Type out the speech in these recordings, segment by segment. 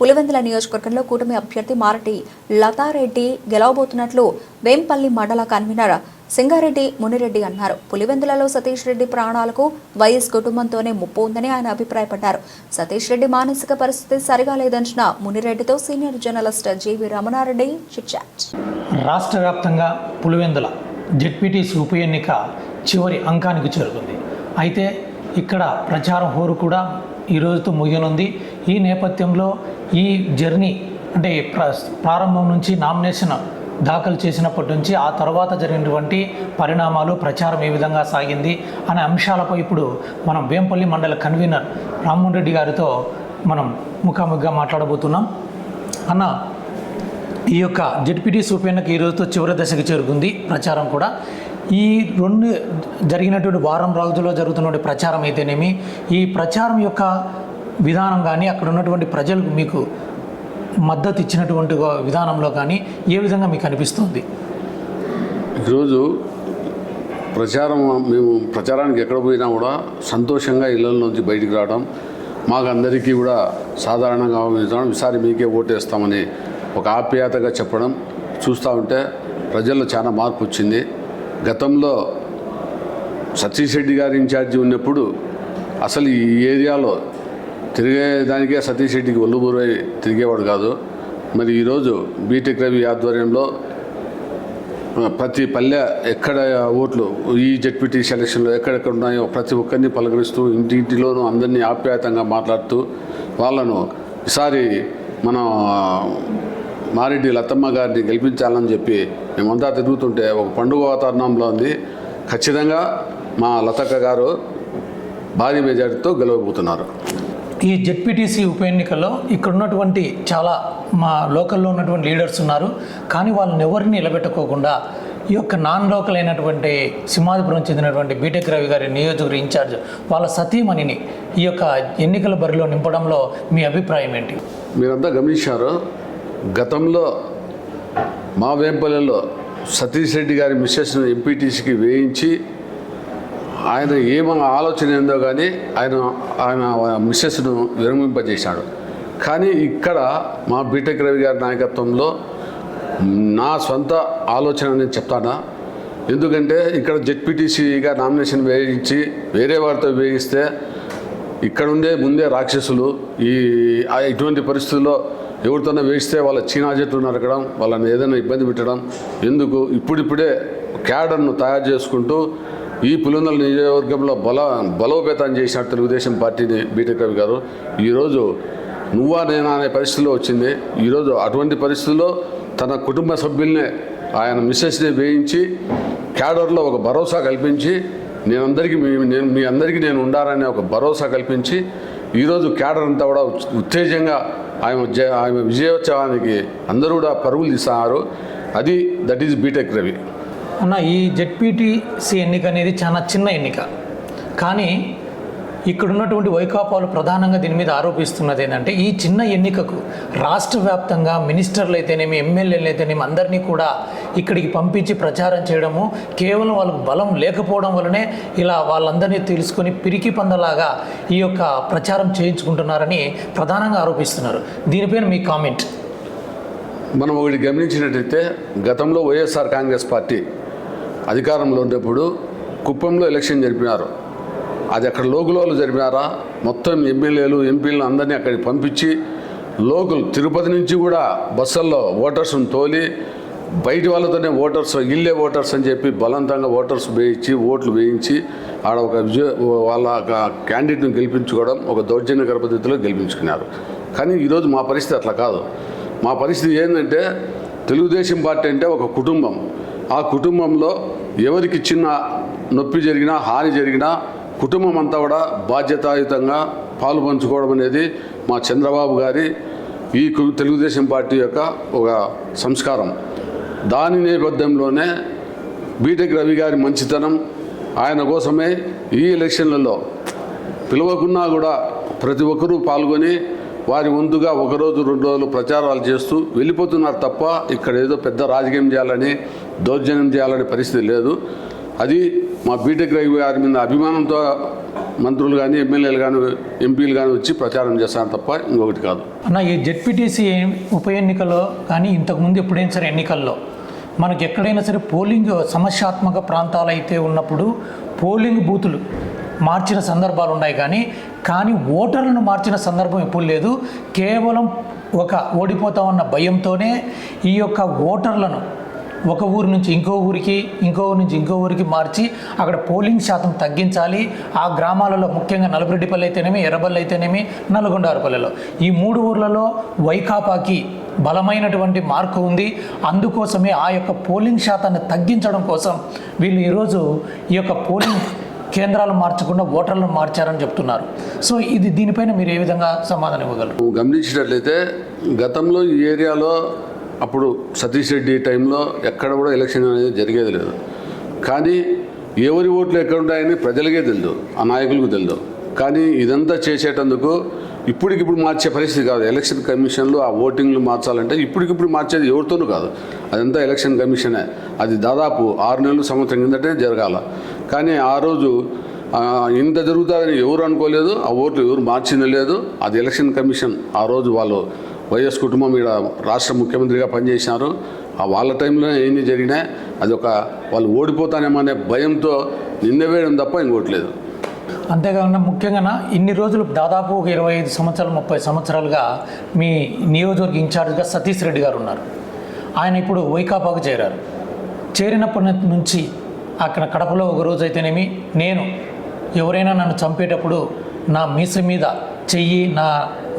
పులివెందుల నియోజకవర్గంలో కూటమి అభ్యర్థి మారటి లతారెడ్డి గెలవబోతున్నట్లు వేంపల్లి మండల కన్వీనర్ సింగారెడ్డి మునిరెడ్డి అన్నారు. పులివెందులలో సతీష్ రెడ్డి ప్రాణాలకు వైఎస్ కుటుంబంతోనే ముప్పు ఉందని ఆయన అభిప్రాయపడ్డారు. సతీష్ రెడ్డి మానసిక పరిస్థితి సరిగా లేదంచిన మునిరెడ్డితో senior journalist GV Ramanareddy chitchat రాష్ట్ర వ్యాప్తంగా పులివెందుల జెడ్పీటీసీ ఉప ఎన్నిక చివరి అంకానికి చేరుకుంది. అయితే ఇక్కడ ప్రచారం హోరు కూడా ఈ రోజుతో ముగియనుంది. ఈ నేపథ్యంలో ఈ జర్నీ అంటే ప్ర ప్రారంభం నుంచి నామినేషన్ దాఖలు చేసినప్పటి నుంచి ఆ తర్వాత జరిగినటువంటి పరిణామాలు ప్రచారం ఏ విధంగా సాగింది అనే అంశాలపై ఇప్పుడు మనం వేంపల్లి మండల కన్వీనర్ రామ్మోహన్ రెడ్డి గారితో మనం ముఖాముఖిగా మాట్లాడబోతున్నాం. అన్న ఈ యొక్క జెడ్పీటీసీ ఉప ఎన్నిక ఈ రోజుతో చివరి దశకు చేరుకుంది ప్రచారం కూడా. ఈ రెండు జరిగినటువంటి వారం రోజుల్లో జరుగుతున్నటువంటి ప్రచారం అయితేనేమి ఈ ప్రచారం యొక్క విధానం కానీ అక్కడ ఉన్నటువంటి ప్రజలకు మీకు మద్దతు ఇచ్చినటువంటి విధానంలో కానీ ఏ విధంగా మీకు అనిపిస్తుంది? ఈరోజు ప్రచారం మేము ప్రచారానికి ఎక్కడ పోయినా కూడా సంతోషంగా ఇళ్ళ నుంచి బయటికి రావడం మాకు అందరికీ కూడా సాధారణంగా ఆహ్వానించడం ఈసారి మీకే ఓటేస్తామని ఒక ఆప్యాయతగా చెప్పడం చూస్తూ ఉంటే ప్రజల్లో చాలా మార్పు వచ్చింది. గతంలో సతీష్ రెడ్డి గారి ఇన్ఛార్జి ఉన్నప్పుడు అసలు ఈ ఏరియాలో తిరిగేదానికే సతీష్ రెడ్డికి ఒళ్ళుబూరై తిరిగేవాడు కాదు. మరి ఈరోజు బీటెక్ రవి ఆధ్వర్యంలో ప్రతి పల్లె ఎక్కడ ఓట్లు ఈ జెడ్పీటీ సెలక్షన్లో ఎక్కడెక్కడ ఉన్నాయో ప్రతి ఒక్కరిని పలకరిస్తూ ఇంటింటిలోనూ అందరినీ ఆప్యాయతంగా మాట్లాడుతూ వాళ్ళను ఈసారి మనం మారెడ్డి లతమ్మ గారిని గెలిపించాలని చెప్పి మేమంతా తిరుగుతుంటే ఒక పండుగ వాతావరణంలో ఉంది. ఖచ్చితంగా మా లతక్క గారు భారీ మెజార్టీతో గెలవబోతున్నారు. ఈ జెడ్పీటీసీ ఉప ఎన్నికల్లో ఇక్కడ ఉన్నటువంటి చాలా మా లోకల్లో ఉన్నటువంటి లీడర్స్ ఉన్నారు. కానీ వాళ్ళని ఎవరిని నిలబెట్టుకోకుండా ఈ యొక్క నాన్ లోకల్ అయినటువంటి సింహాదిపురం చెందినటువంటి బీటెక్ రవి గారి నియోజకవర్గ ఇన్ఛార్జ్ వాళ్ళ సతీమణిని ఈ యొక్క ఎన్నికల బరిలో నింపడంలో మీ అభిప్రాయం ఏంటి? మీరంతా గమనించారు? గతంలో మా వేంపల్లెలో సతీష్ రెడ్డి గారి మిస్సెస్ను ఎంపీటీసీకి వేయించి ఆయన ఏమ ఆలోచన ఏందో కానీ ఆయన ఆయన మిస్సెస్ను విరమింపజేశాడు. కానీ ఇక్కడ మా బీటెక్ రవి గారి నాయకత్వంలో నా సొంత ఆలోచన నేను చెప్తానా? ఎందుకంటే ఇక్కడ జెడ్పీటీసీగా నామినేషన్ వేయించి వేరే వారితో వేయిస్తే ఇక్కడ ఉండే ముందే రాక్షసులు ఈ ఇటువంటి పరిస్థితుల్లో ఎవరితోనే వేయిస్తే వాళ్ళ చీనా జట్లు నరకడం వాళ్ళని ఏదైనా ఇబ్బంది పెట్టడం ఎందుకు? ఇప్పుడిప్పుడే క్యాడర్ను తయారు చేసుకుంటూ ఈ పులిందల నియోజకవర్గంలో బల బలోపేతం చేసిన తెలుగుదేశం పార్టీని బీటెక్ రవి గారు ఈరోజు నువ్వా నేనా అనే పరిస్థితిలో వచ్చింది. ఈరోజు అటువంటి పరిస్థితుల్లో తన కుటుంబ సభ్యుల్నే ఆయన మిస్సెస్ని వేయించి క్యాడర్లో ఒక భరోసా కల్పించి నేను అందరికీ మీ నేను మీ అందరికీ నేను ఉండాలనే ఒక భరోసా కల్పించి ఈరోజు క్యాడర్ అంతా కూడా ఉత్తేజంగా ఆయన జ- విజయోత్సవానికి అందరూ కూడా పరుగులు తీస్తున్నారు. అది దట్ ఈజ్ బీటెక్ రవి. అన్న ఈ జెడ్పీటీసీ ఎన్నిక అనేది చాలా చిన్న ఎన్నిక. కానీ ఇక్కడ ఉన్నటువంటి వైకాపాలు ప్రధానంగా దీని మీద ఆరోపిస్తున్నది ఏంటంటే ఈ చిన్న ఎన్నికకు రాష్ట్ర వ్యాప్తంగా మినిస్టర్లు అయితేనేమి ఎమ్మెల్యేలు అయితేనేమి అందరినీ కూడా ఇక్కడికి పంపించి ప్రచారం చేయడము కేవలం వాళ్ళకు బలం లేకపోవడం వలనే ఇలా వాళ్ళందరినీ తెలుసుకొని పిరికి పందలాగా ఈ యొక్క ప్రచారం చేయించుకుంటున్నారని ప్రధానంగా ఆరోపిస్తున్నారు. దీనిపైన మీ కామెంట్. మనం ఒకటి గమనించినట్టయితే గతంలో వైఎస్ఆర్ కాంగ్రెస్ పార్టీ అధికారంలో ఉండేప్పుడు కుప్పంలో ఎలక్షన్ జరిపినారు. అది అక్కడ లోకులోలు జరిపినారా? మొత్తం ఎమ్మెల్యేలు ఎంపీలను అందరినీ అక్కడికి పంపించి లోకల్ తిరుపతి నుంచి కూడా బస్సుల్లో ఓటర్స్ని తోలి బయటి వాళ్ళతోనే ఓటర్స్ ఇల్లే ఓటర్స్ అని చెప్పి బలవంతంగా ఓటర్స్ వేయించి ఓట్లు వేయించి ఆడ ఒక విజయ వాళ్ళ ఒక క్యాండిడేట్ని గెలిపించుకోవడం ఒక దౌర్జన్యకర పద్ధతిలో గెలిపించుకున్నారు. కానీ ఈరోజు మా పరిస్థితి అట్లా కాదు. మా పరిస్థితి ఏంటంటే తెలుగుదేశం పార్టీ అంటే ఒక కుటుంబం. ఆ కుటుంబంలో ఎవరికి చిన్న నొప్పి జరిగినా హాని జరిగినా కుటుంబం అంతా కూడా బాధ్యతాయుతంగా పాలు పంచుకోవడం అనేది మా చంద్రబాబు గారి ఈ తెలుగుదేశం పార్టీ యొక్క ఒక సంస్కారం. దాని నేపథ్యంలోనే బీటెక్ రవి గారి మంచితనం ఆయన కోసమే ఈ ఎలక్షన్లలో పిలవకున్నా కూడా ప్రతి ఒక్కరూ పాల్గొని వారి వంతుగా ఒకరోజు రెండు రోజులు ప్రచారాలు చేస్తూ వెళ్ళిపోతున్నారు తప్ప ఇక్కడ ఏదో పెద్ద రాజకీయం చేయాలని దౌర్జన్యం చేయాలనే పరిస్థితి లేదు. అది మా బీటెక్ రవి గారి మీద అభిమానంతో మంత్రులు కానీ ఎమ్మెల్యేలు కానీ ఎంపీలు కానీ వచ్చి ప్రచారం చేస్తారు తప్ప ఇంకొకటి కాదు. అన్న ఈ జెడ్పీటీసీ ఉప ఎన్నికలో కానీ ఇంతకుముందు ఎప్పుడైనా సరే ఎన్నికల్లో మనకు ఎక్కడైనా సరే పోలింగ్ సమస్యాత్మక ప్రాంతాలు అయితే ఉన్నప్పుడు పోలింగ్ బూతులు మార్చిన సందర్భాలు ఉన్నాయి కానీ కానీ ఓటర్లను మార్చిన సందర్భం ఎప్పుడు లేదు. కేవలం ఒక ఓడిపోతామన్న భయంతోనే ఈ యొక్క ఓటర్లను ఒక ఊరు నుంచి ఇంకో ఊరికి ఇంకో ఊరి నుంచి ఇంకో ఊరికి మార్చి అక్కడ పోలింగ్ శాతం తగ్గించాలి. ఆ గ్రామాలలో ముఖ్యంగా నలభరెడ్డిపల్లి అయితేనేమి ఎర్రబల్లి అయితేనేమి నల్గొండారుపల్లెలో. ఈ మూడు ఊర్లలో వైకాపాకి బలమైనటువంటి మార్కు ఉంది. అందుకోసమే ఆ యొక్క పోలింగ్ శాతాన్ని తగ్గించడం కోసం వీళ్ళు ఈరోజు ఈ యొక్క పోలింగ్ కేంద్రాలు మార్చకుండా ఓటర్లను మార్చారని చెప్తున్నారు. సో ఇది దీనిపైన మీరు ఏ విధంగా సమాధానం ఇవ్వగలరు? గమనించినట్లయితే గతంలో ఈ ఏరియాలో అప్పుడు సతీష్ రెడ్డి టైంలో ఎక్కడ కూడా ఎలక్షన్ అనేది జరిగేది లేదు. కానీ ఎవరి ఓట్లు ఎక్కడ ఉంటాయని ప్రజలకే తెలియదు ఆ నాయకులకు తెలియదు కానీ ఇదంతా చేసేటందుకు ఇప్పటికిప్పుడు మార్చే పరిస్థితి కాదు. ఎలక్షన్ కమిషన్లు ఆ ఓటింగ్లు మార్చాలంటే ఇప్పటికిప్పుడు మార్చేది ఎవరితోనూ కాదు. అదంతా ఎలక్షన్ కమిషనే. అది దాదాపు ఆరు నెలలు సంవత్సరం కిందటే జరగాల. కానీ ఆ రోజు ఇంత జరుగుతుందని ఎవరు అనుకోలేదు. ఆ ఓట్లు ఎవరు మార్చింది లేదు. అది ఎలక్షన్ కమిషన్. ఆ రోజు వాళ్ళు వైఎస్ కుటుంబం ఇక్కడ రాష్ట్ర ముఖ్యమంత్రిగా పనిచేసినారు. ఆ వాళ్ళ టైంలో ఏంది జరిగినా అది ఒక వాళ్ళు ఓడిపోతానేమో అనే భయంతో నిందవేయడం తప్ప ఇంకోటి లేదు అంతేకాకుండా ముఖ్యంగా ఇన్ని రోజులు దాదాపు ఒక ఇరవై ఐదు సంవత్సరాలు ముప్పై సంవత్సరాలుగా మీ నియోజకవర్గ ఇన్ఛార్జ్గా సతీష్ రెడ్డి గారు ఉన్నారు. ఆయన ఇప్పుడు వైకాపాకు చేరారు. చేరినప్పటి నుంచి అక్కడ కడపలో ఒక రోజు అయితేనేమి నేను ఎవరైనా నన్ను చంపేటప్పుడు నా మీస మీద చెయ్యి నా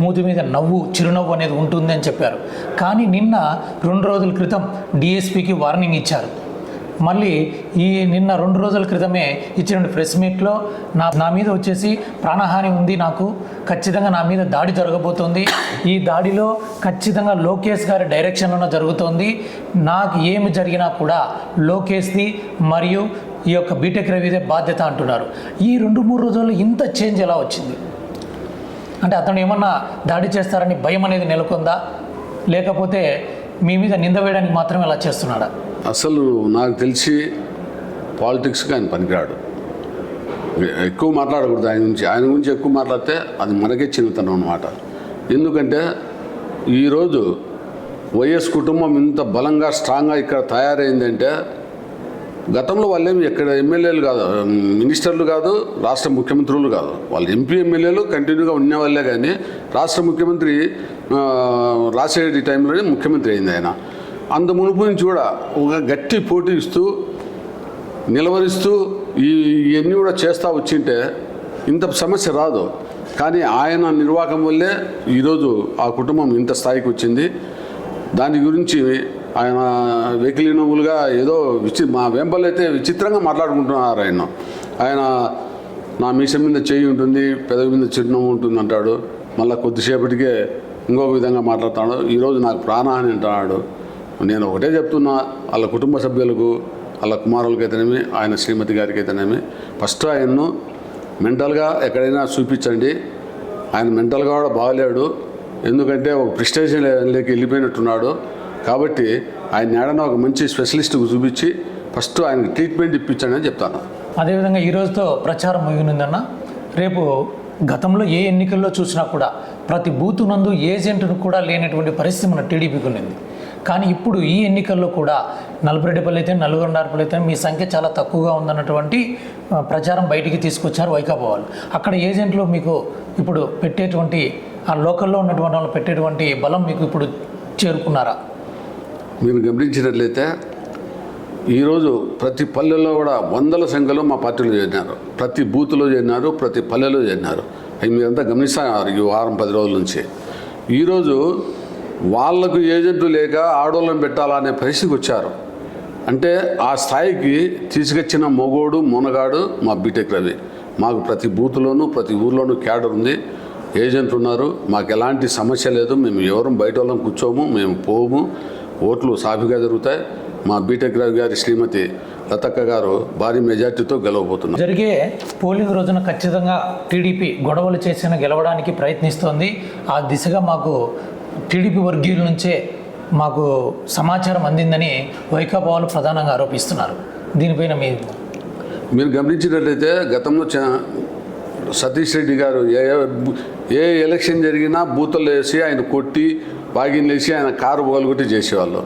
మూతి మీద నవ్వు చిరునవ్వు అనేది ఉంటుంది అని చెప్పారు. కానీ నిన్న రెండు రోజుల క్రితం డిఎస్పికి వార్నింగ్ ఇచ్చారు. మళ్ళీ ఈ నిన్న రెండు రోజుల క్రితమే ఇచ్చిన ప్రెస్ మీట్లో నా నా మీద వచ్చేసి ప్రాణహాని ఉంది నాకు ఖచ్చితంగా నా మీద దాడి జరగబోతోంది. ఈ దాడిలో ఖచ్చితంగా లోకేష్ గారి డైరెక్షన్లోనే జరుగుతోంది. నాకు ఏమి జరిగినా కూడా లోకేష్ది మరియు ఈ యొక్క బీటెక్ రవిదే బాధ్యత అంటున్నారు. ఈ రెండు మూడు రోజుల్లో ఇంత చేంజ్ ఎలా వచ్చింది? అంటే అతను ఏమన్నా దాడి చేస్తారని భయం అనేది నెలకొందా? లేకపోతే మీ మీద నింద వేయడానికి మాత్రమే అలా చేస్తున్నాడా? అసలు నాకు తెలిసి పాలిటిక్స్కి ఆయన పనికిరాడు. ఎక్కువ మాట్లాడకూడదు ఆయన గురించి. ఆయన గురించి ఎక్కువ మాట్లాడితే అది మనకే చిన్నతనం అనమాట ఎందుకంటే ఈరోజు వైఎస్ కుటుంబం ఇంత బలంగా స్ట్రాంగ్గా ఇక్కడ తయారైందంటే గతంలో వాళ్ళేమి ఎక్కడ ఎమ్మెల్యేలు కాదు మినిస్టర్లు కాదు రాష్ట్ర ముఖ్యమంత్రులు కాదు. వాళ్ళు ఎంపీ ఎమ్మెల్యేలు కంటిన్యూగా ఉండేవాళ్ళే కానీ రాష్ట్ర ముఖ్యమంత్రి రాజశేఖర టైంలోనే ముఖ్యమంత్రి అయింది ఆయన. అంత మునుపు నుంచి కూడా ఒక గట్టి పోటీ ఇస్తూ నిలవరిస్తూ ఈ ఇవన్నీ కూడా చేస్తూ వచ్చింటే ఇంత సమస్య రాదు. కానీ ఆయన నిర్వాహకం వల్లే ఈరోజు ఆ కుటుంబం ఇంత స్థాయికి వచ్చింది. దాని గురించి ఆయన వెకిలినవులుగా ఏదో విచి మా వెంపల్ అయితే విచిత్రంగా మాట్లాడుకుంటున్నారు ఆయన. ఆయన నా మీసం మీద చేయి ఉంటుంది పెదవి మీద చిరునవ్వు ఉంటుంది అంటాడు మళ్ళీ కొద్దిసేపటికే ఇంకొక విధంగా మాట్లాడతాడు. ఈరోజు నాకు ప్రాణహాని అంటున్నాడు. నేను ఒకటే చెప్తున్నా వాళ్ళ కుటుంబ సభ్యులకు వాళ్ళ కుమారులకి అయితేనేమి ఆయన శ్రీమతి గారికి అయితేనేమి ఫస్ట్ ఆయన్ను మెంటల్గా ఎక్కడైనా చూపించండి. ఆయన మెంటల్గా కూడా బాగలేడు ఎందుకంటే ఒక ప్రిస్టేషన్ లెవెల్లోకి వెళ్ళిపోయినట్టున్నాడు. కాబట్టి ఆయన ఏడన్నా ఒక మంచి స్పెషలిస్ట్కు చూపించి ఫస్ట్ ఆయనకి ట్రీట్మెంట్ ఇప్పించాడని చెప్తాను. అదేవిధంగా ఈ రోజుతో ప్రచారం ముగినుందన్న రేపు గతంలో ఏ ఎన్నికల్లో చూసినా కూడా ప్రతి బూత్ నందు ఏజెంట్ను కూడా లేనటువంటి పరిస్థితి మన టీడీపీకి ఉన్నింది. కానీ ఇప్పుడు ఈ ఎన్నికల్లో కూడా నలభరెడ్డిపల్లి అయితే నలుగురున్నరపల్లి అయితే మీ సంఖ్య చాలా తక్కువగా ఉందన్నటువంటి ప్రచారం బయటికి తీసుకొచ్చారు వైకాపా వాళ్ళు. అక్కడ ఏజెంట్లు మీకు ఇప్పుడు పెట్టేటువంటి ఆ లోకల్లో ఉన్నటువంటి వాళ్ళు పెట్టేటువంటి బలం మీకు ఇప్పుడు చేరుకున్నారా? మీరు గమనించినట్లయితే ఈరోజు ప్రతి పల్లెల్లో కూడా వందల సంఖ్యలో మా పార్టీలో చేరినారు. ప్రతి బూత్లో చేరినారు ప్రతి పల్లెలో చేరినారు. అవి మీరంతా గమనిస్తున్నారు ఈ వారం పది రోజుల నుంచి. ఈరోజు వాళ్ళకు ఏజెంట్లు లేక ఆడోళ్ళని పెట్టాలనే పరిస్థితికి వచ్చారు. అంటే ఆ స్థాయికి తీసుకొచ్చిన మొగోడు మునగాడు మా బీటెక్ రవి. మాకు ప్రతి బూత్లోనూ ప్రతి ఊర్లోనూ క్యాడర్ ఉంది. ఏజెంట్ ఉన్నారు. మాకు ఎలాంటి సమస్య లేదు. మేము ఎవరం బయట వాళ్ళం కూర్చోము మేము పోము. ఓట్లు సాఫీగా జరుగుతాయి. మా బీటెక్ రవి గారి శ్రీమతి లతక్క గారు భారీ మెజార్టీతో గెలవబోతున్నారు. జరిగే పోలింగ్ రోజున ఖచ్చితంగా టీడీపీ గొడవలు చేసిన గెలవడానికి ప్రయత్నిస్తోంది. ఆ దిశగా మాకు టీడీపీ వర్గీయుల నుంచే మాకు సమాచారం అందిందని వైకాపా వాళ్ళు ప్రధానంగా ఆరోపిస్తున్నారు. దీనిపైన మీ మీరు గమనించినట్లయితే గతంలో సతీష్ రెడ్డి గారు ఏ ఏ ఎలక్షన్ జరిగినా బూతులు వేసి ఆయన కొట్టి బాగిన్లు ఆయన కారు పోగొట్టి చేసేవాళ్ళు.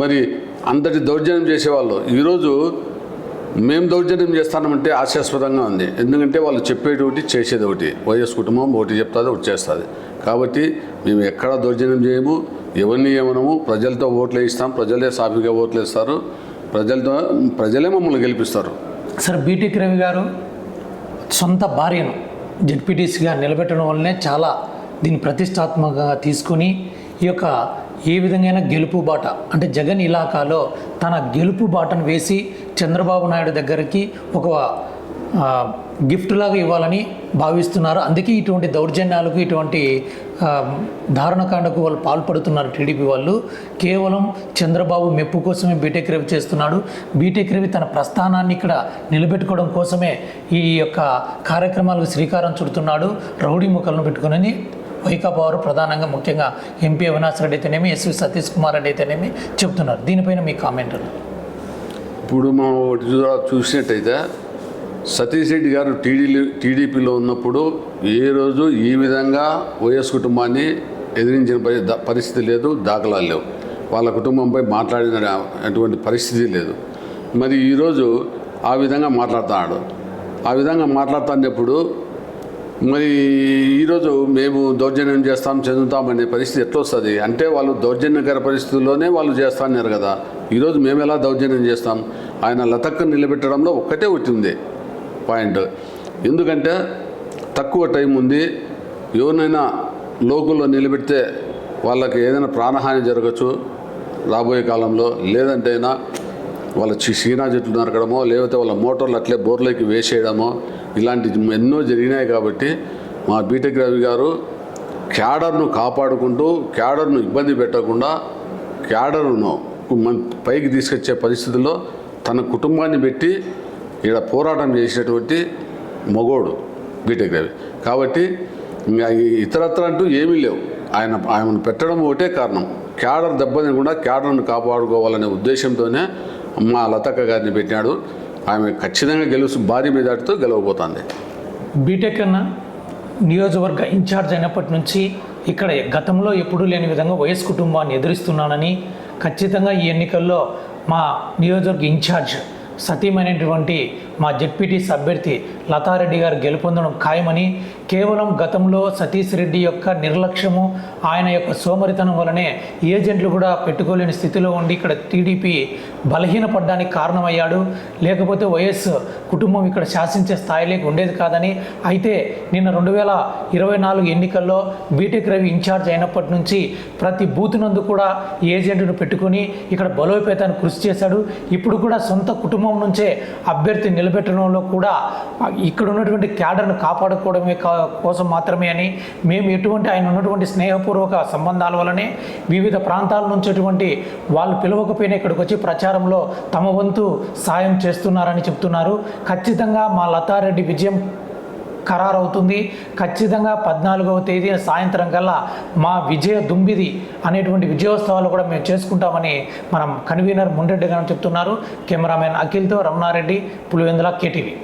మరి అంతటి దౌర్జన్యం చేసేవాళ్ళు. ఈరోజు మేము దౌర్జన్యం చేస్తామంటే ఆశాస్పదంగా ఉంది. ఎందుకంటే వాళ్ళు చెప్పేది ఒకటి చేసేది ఒకటి వైఎస్ కుటుంబం ఒకటి చెప్తుంది ఒకటి చేస్తుంది. కాబట్టి మేము ఎక్కడ దౌర్జన్యం చేయము ఎవరిని ఏమనము ప్రజలతో ఓట్లు వేయిస్తాం ప్రజలే సాఫీగా ఓట్లు వేస్తారు ప్రజలతో ప్రజలే మమ్మల్ని గెలిపిస్తారు. సార్ బీటెక్ రవి గారు సొంత భార్యను జెడ్పీటీసీగా నిలబెట్టడం వల్లనే చాలా దీన్ని ప్రతిష్టాత్మకంగా తీసుకొని ఈ యొక్క ఏ విధంగా గెలుపు బాట అంటే జగన్ ఇలాకాలో తన గెలుపు బాటను వేసి చంద్రబాబు నాయుడు దగ్గరికి ఒక గిఫ్ట్ లాగా ఇవ్వాలని భావిస్తున్నారు. అందుకే ఇటువంటి దౌర్జన్యాలకు ఇటువంటి దారుణకాండకు వాళ్ళు పాల్పడుతున్నారు టీడీపీ వాళ్ళు. కేవలం చంద్రబాబు మెప్పు కోసమే బీటెక్ రవి చేస్తున్నాడు. బీటెక్ రవి తన ప్రస్థానాన్ని ఇక్కడ నిలబెట్టుకోవడం కోసమే ఈ యొక్క కార్యక్రమాలకు శ్రీకారం చుడుతున్నాడు. రౌడీ ముఖలను పెట్టుకుని వైకాపా వారు ప్రధానంగా ముఖ్యంగా ఎంపీ అవినాష్ రెడ్డి అయితేనేమి ఎస్వి సతీష్ కుమార్ రెడ్డి అయితేనేమి చెప్తున్నారు. దీనిపైన మీ కామెంట్ ఇప్పుడు మనం చూసినట్టయితే సతీష్ రెడ్డి గారు టీడీ టీడీపీలో ఉన్నప్పుడు ఏ రోజు ఈ విధంగా వైఎస్ కుటుంబాన్ని ఎదిరించిన పరిస్థితి లేదు దాఖలాలు లేవు. వాళ్ళ కుటుంబంపై మాట్లాడిన అటువంటి పరిస్థితి లేదు. మరి ఈరోజు ఆ విధంగా మాట్లాడుతున్నాడు. ఆ విధంగా మాట్లాడుతున్నప్పుడు మరి ఈరోజు మేము దౌర్జన్యం చేస్తాం చెందుతామనే పరిస్థితి ఎట్లొస్తుంది? అంటే వాళ్ళు దౌర్జన్యకర పరిస్థితుల్లోనే వాళ్ళు చేస్తాన్నారు కదా. ఈరోజు మేము ఎలా దౌర్జన్యం చేస్తాం? ఆయన లతక్కను నిలబెట్టడంలో ఒక్కటే వచ్చింది పాయింట్. ఎందుకంటే తక్కువ టైం ఉంది. ఎవరినైనా లోకుల్లో నిలబెడితే వాళ్ళకి ఏదైనా ప్రాణహాని జరగచ్చు రాబోయే కాలంలో. లేదంటే అయినా వాళ్ళ చి- చీనా చెట్లు నరకడమో లేకపోతే వాళ్ళ మోటార్లు అట్లే బోర్లోకి వేసేయడమో ఇలాంటి ఎన్నో జరిగినాయి కాబట్టి మా బీటెక్ రవి గారు క్యాడర్ను కాపాడుకుంటూ క్యాడర్ను ఇబ్బంది పెట్టకుండా క్యాడర్ను పైకి తీసుకొచ్చే పరిస్థితుల్లో తన కుటుంబాన్ని పెట్టి ఇక్కడ పోరాటం చేసినటువంటి మగోడు బీటెక్ రవి. కాబట్టి ఇంకా ఇతరత్ర అంటూ ఏమీ లేవు. ఆయన ఆయనను పెట్టడం ఒకటే కారణం. క్యాడర్ దెబ్బతినకుండా క్యాడర్ను కాపాడుకోవాలనే ఉద్దేశంతోనే మా లతక్క గారిని పెట్టినాడు. ఆమె ఖచ్చితంగా గెలుసు భారీ మెజార్టీతో గెలవబోతోంది. బీటెక్ అన్న నియోజకవర్గ ఇన్ఛార్జ్ అయినప్పటి నుంచి ఇక్కడ గతంలో ఎప్పుడూ లేని విధంగా వైఎస్ కుటుంబాన్ని ఎదురిస్తున్నానని ఖచ్చితంగా ఈ ఎన్నికల్లో మా నియోజకవర్గ ఇన్ఛార్జ్ సతీమైనటువంటి మా జెడ్పీటీసీ అభ్యర్థి లతారెడ్డి గారు గెలుపొందడం ఖాయమని కేవలం గతంలో సతీష్ రెడ్డి యొక్క నిర్లక్ష్యము ఆయన యొక్క సోమరితనం వలనే ఏజెంట్లు కూడా పెట్టుకోలేని స్థితిలో ఉండి ఇక్కడ టీడీపీ బలహీనపడడానికి కారణమయ్యాడు. లేకపోతే వైఎస్ కుటుంబం ఇక్కడ శాసించే స్థాయిలోకి ఉండేది కాదని. అయితే నిన్న రెండు వేల ఇరవై నాలుగు ఎన్నికల్లో బీటెక్ రవి ఇన్ఛార్జ్ అయినప్పటి నుంచి ప్రతి బూత్ నందు కూడా ఏజెంట్ను పెట్టుకుని ఇక్కడ బలోపేతాన్ని కృషి చేశాడు. ఇప్పుడు కూడా సొంత కుటుంబం నుంచే అభ్యర్థి నిలబెట్టడంలో కూడా ఇక్కడ ఉన్నటువంటి క్యాడర్ను కాపాడుకోవడమే కాదు కోసం మాత్రమే అని మేము ఎటువంటి ఆయన ఉన్నటువంటి స్నేహపూర్వక సంబంధాల వలనే వివిధ ప్రాంతాల నుంచి అటువంటి వాళ్ళు పిలవకపోయినా ఇక్కడికి వచ్చి ప్రచారంలో తమ వంతు సాయం చేస్తున్నారని చెప్తున్నారు. ఖచ్చితంగా మా లతారెడ్డి విజయం ఖరారవుతుంది. ఖచ్చితంగా పద్నాలుగవ తేదీ సాయంత్రం కల్లా మా విజయ దుంబిది అనేటువంటి విజయోత్సవాలు కూడా మేము చేసుకుంటామని మనం కన్వీనర్ ముండ్రెడ్డి గారు చెప్తున్నారు. కెమెరామెన్ అఖిల్తో రమణారెడ్డి పులివెందుల కేటీవీ.